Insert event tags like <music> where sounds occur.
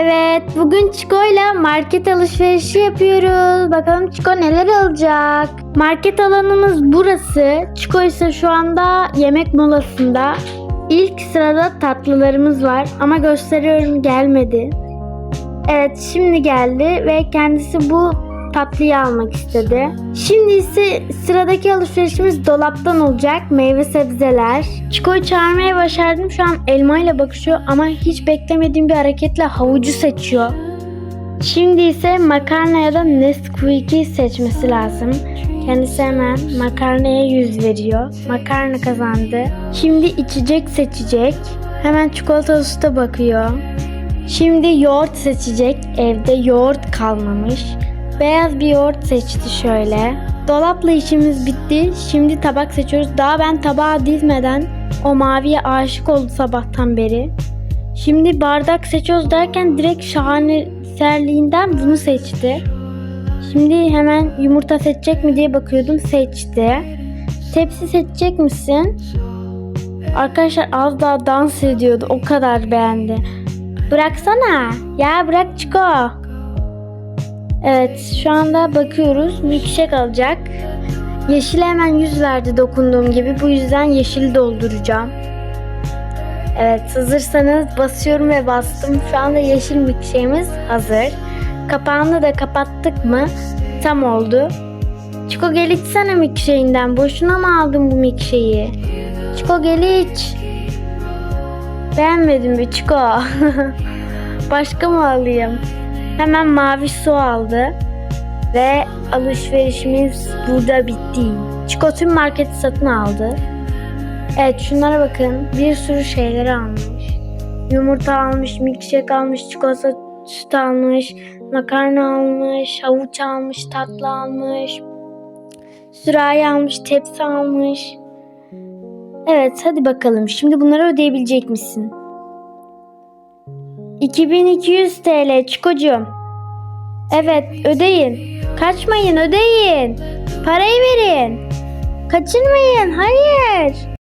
Evet, bugün Çiko'yla market alışverişi yapıyoruz. Bakalım Çiko neler alacak. Market alanımız burası. Çiko ise şu anda yemek molasında. İlk sırada tatlılarımız var ama gösteriyorum gelmedi. Evet, şimdi geldi ve kendisi bu tatlıyı almak istedi. Şimdi ise sıradaki alışverişimiz dolaptan olacak. Meyve sebzeler. Çiko'yu çağırmaya başardım. Şu an elma ile bakışıyor ama hiç beklemediğim bir hareketle havucu seçiyor. Şimdi ise makarna ya da Nesquik'i seçmesi lazım. Kendisi hemen makarnaya yüz veriyor. Makarna kazandı. Şimdi içecek seçecek. Hemen çikolata usta bakıyor. Şimdi yoğurt seçecek. Evde yoğurt kalmamış. Beyaz bir yoğurt seçti şöyle. Dolapla işimiz bitti. Şimdi tabak seçiyoruz. Daha ben tabağı dizmeden o maviye aşık oldu sabahtan beri. Şimdi bardak seçiyoruz derken direkt şaheserliğinden bunu seçti. Şimdi hemen yumurta seçecek mi diye bakıyordum. Seçti. Tepsi seçecek misin? Arkadaşlar az daha dans ediyordu. O kadar beğendi. Bıraksana. Ya bırak Çiko. Evet şu anda bakıyoruz. Milkshake alacak. Yeşile hemen yüz verdi dokunduğum gibi. Bu yüzden yeşil dolduracağım. Evet hazırsanız basıyorum ve bastım. Şu anda yeşil milkshake'imiz hazır. Kapağını da kapattık mı tam oldu. Çiko gel içsene milkshake'inden. Boşuna mı aldın bu milkshake'i? Çiko gel iç. Beğenmedin mi Çiko? <laughs> Başka mı alayım? Hemen mavi su aldı. Ve alışverişimiz burada bitti. Çiko tüm marketi satın aldı. Evet şunlara bakın. Bir sürü şeyler almış. Yumurta almış, milkshake almış, çikolata süt almış, makarna almış, havuç almış, tatlı almış, sürahi almış, tepsi almış. Evet hadi bakalım. Şimdi bunları ödeyebilecek misin? 2200 TL Çikocuğum. Evet ödeyin. Kaçmayın ödeyin. Parayı verin. Kaçırmayın. Hayır.